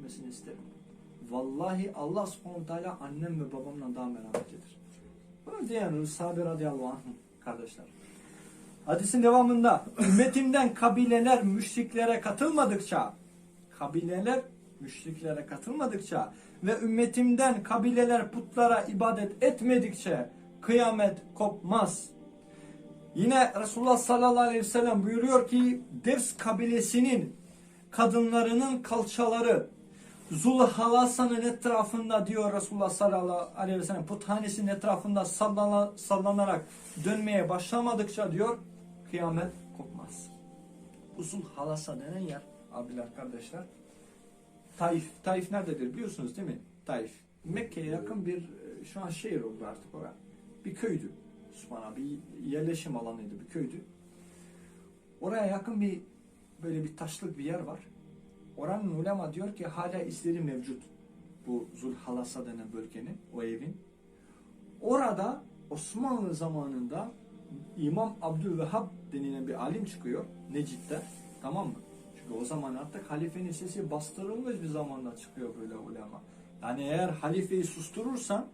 etmesini isterim. Vallahi Allah subhanahu teala annem ve babamla daha merhametlidir. Bunu diyen sahabe radıyallahu anh kardeşler. Hadisin devamında ümmetimden kabileler müşriklere katılmadıkça kabileler müşriklere katılmadıkça ve ümmetimden kabileler putlara ibadet etmedikçe kıyamet kopmaz. Yine Resulullah sallallahu aleyhi ve sellem buyuruyor ki Devs kabilesinin kadınlarının kalçaları Zulhalasa'nın etrafında diyor Resulullah sallallahu aleyhi ve sellem puthanesinin etrafında sallana, sallanarak dönmeye başlamadıkça diyor kıyamet kopmaz. Bu Zulhalasa denen yer abiler kardeşler Taif. Taif nerededir biliyorsunuz değil mi? Taif. Mekke'ye yakın bir e, şu an şehir oldu artık orası. Bir köydü. Sübhanallah bir yerleşim alanıydı bir köydü. Oraya yakın bir böyle bir taşlık bir yer var. Oranın ulema diyor ki hala izleri mevcut. Bu Zulhalasa denen bölgenin, o evin. Orada Osmanlı zamanında İmam Abdülvehhab denilen bir alim çıkıyor Necit'te. Tamam mı? Çünkü o zaman artık halifenin sesi bastırılmış bir zamanda çıkıyor böyle ulema. Yani eğer halifeyi susturursan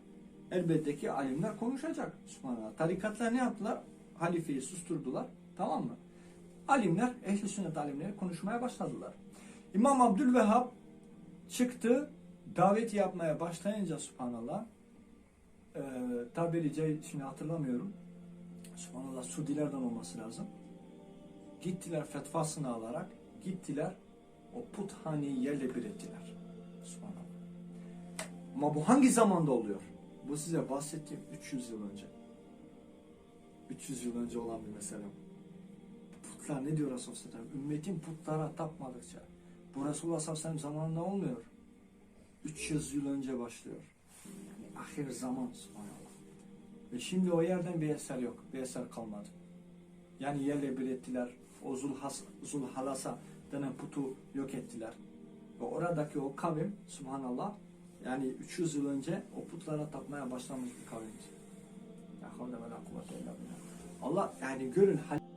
elbette ki alimler konuşacak. Subhanallah. Tarikatlar ne yaptılar? Halifeyi susturdular. Tamam mı? Alimler, ehli sünnet alimleri konuşmaya başladılar. İmam Abdülvehhab çıktı, davet yapmaya başlayınca subhanallah, e, tabiri cay- şimdi hatırlamıyorum, subhanallah Suudilerden olması lazım. Gittiler fetvasını alarak, gittiler o puthaneyi yerle bir ettiler. Subhanallah. Ama bu hangi zamanda oluyor? Bu size bahsettiğim 300 yıl önce. 300 yıl önce olan bir mesele. Putlar ne diyor Resulullah? Ümmetin putlara tapmadıkça. Bu Resulullah sallallahu aleyhi ve sellem zamanında olmuyor. 300 yıl önce başlıyor. Ahir zaman subhanallah. Ve şimdi o yerden bir eser yok. Bir eser kalmadı. Yani yerle bir ettiler. O Zulhas, Zulhalasa denen putu yok ettiler. Ve oradaki o kavim subhanallah yani 300 yıl önce o putlara tapmaya başlamış bir kavimdi. Allah yani görün hal-